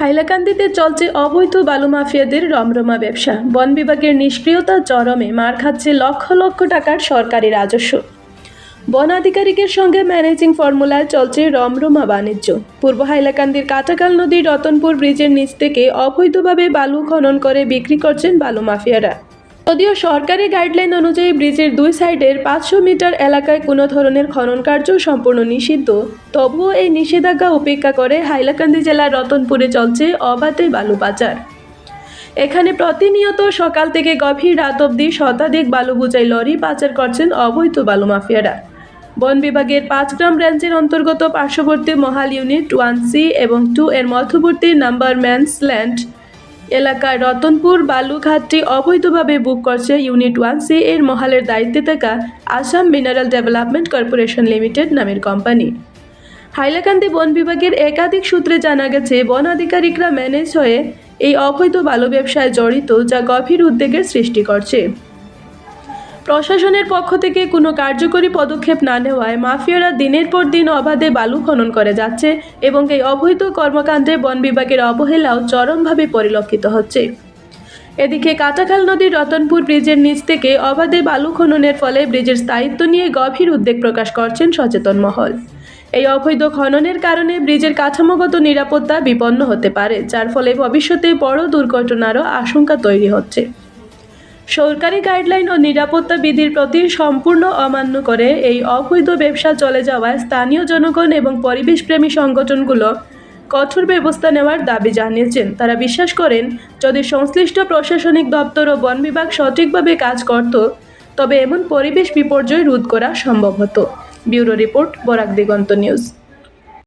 হাইলাকান্দিতে চলছে অবৈধ বালু মাফিয়াদের রমরমা ব্যবসা। বন বিভাগের নিষ্ক্রিয়তা চরমে মার খাচ্ছে লক্ষ লক্ষ টাকার সরকারি রাজস্ব। বন আধিকারিকের সঙ্গে ম্যানেজিং ফর্মুলায় চলছে রমরমা বাণিজ্য। পূর্ব হাইলাকান্দির কাটাকাল নদীর রতনপুর ব্রিজের নিচ থেকে অবৈধভাবে বালু খনন করে বিক্রি করছেন বালু মাফিয়ারা। যদিও সরকারি গাইডলাইন অনুযায়ী ব্রিজের দুই সাইডের পাঁচশো মিটার এলাকায় কোনো ধরনের খনন কার্য সম্পূর্ণ নিষিদ্ধ, তবুও এই নিষেধাজ্ঞা উপেক্ষা করে হাইলাকান্দি জেলার রতনপুরে চলছে অবাধে বালু পাচার। এখানে প্রতিনিয়ত সকাল থেকে গভীর রাত অবধি শতাধিক বালু বোঝাই লরি পাচার করছেন অবৈধ বালু মাফিয়ারা। বন বিভাগের পাঁচগ্রাম ব্রাঞ্চের অন্তর্গত পার্শ্ববর্তী মহাল ইউনিট ওয়ান সি এবং টু এর মধ্যবর্তী নাম্বার ম্যানসল্যান্ড এলাকার রতনপুর বালুঘাটটি অবৈধভাবে বুক করছে ইউনিট ওয়ান সি এর মহালের দায়িত্বে থাকা Assam mineral development corporation limited নামের কোম্পানি হাইলাকান্দি বন বিভাগের একাধিক সূত্রে জানা গেছে, বন আধিকারিকরা ম্যানেজ হয়ে এই অবৈধ বালু ব্যবসায় জড়িত যা গভীর উদ্বেগের সৃষ্টি করছে। প্রশাসনের পক্ষ থেকে কোনো কার্যকরী পদক্ষেপ না নেওয়ায় মাফিয়ারা দিনের পর দিন অবাধে বালু খনন করে যাচ্ছে এবং এই অবৈধ কর্মকাণ্ডে বন বিভাগের অবহেলাও চরমভাবে পরিলক্ষিত হচ্ছে। এদিকে কাটাখাল নদীর রতনপুর ব্রিজের নিচ থেকে অবাধে বালু খননের ফলে ব্রিজের স্থায়িত্ব নিয়ে গভীর উদ্বেগ প্রকাশ করছেন সচেতন মহল। এই অবৈধ খননের কারণে ব্রিজের কাঠামোগত নিরাপত্তা বিপন্ন হতে পারে, যার ফলে ভবিষ্যতে বড় দুর্ঘটনারও আশঙ্কা তৈরি হচ্ছে। সরকারি গাইডলাইন ও নিরাপত্তা বিধির প্রতি সম্পূর্ণ অমান্য করে এই অবৈধ ব্যবসা চলে যাওয়ায় স্থানীয় জনগণ এবং পরিবেশপ্রেমী সংগঠনগুলো কঠোর ব্যবস্থা নেওয়ার দাবি জানিয়েছেন। তারা বিশ্বাস করেন, যদি সংশ্লিষ্ট প্রশাসনিক দপ্তর ও বন বিভাগ সঠিকভাবে কাজ করত, তবে এমন পরিবেশ বিপর্যয় রোধ করা সম্ভব হতো। Bureau report Barak Diganta news.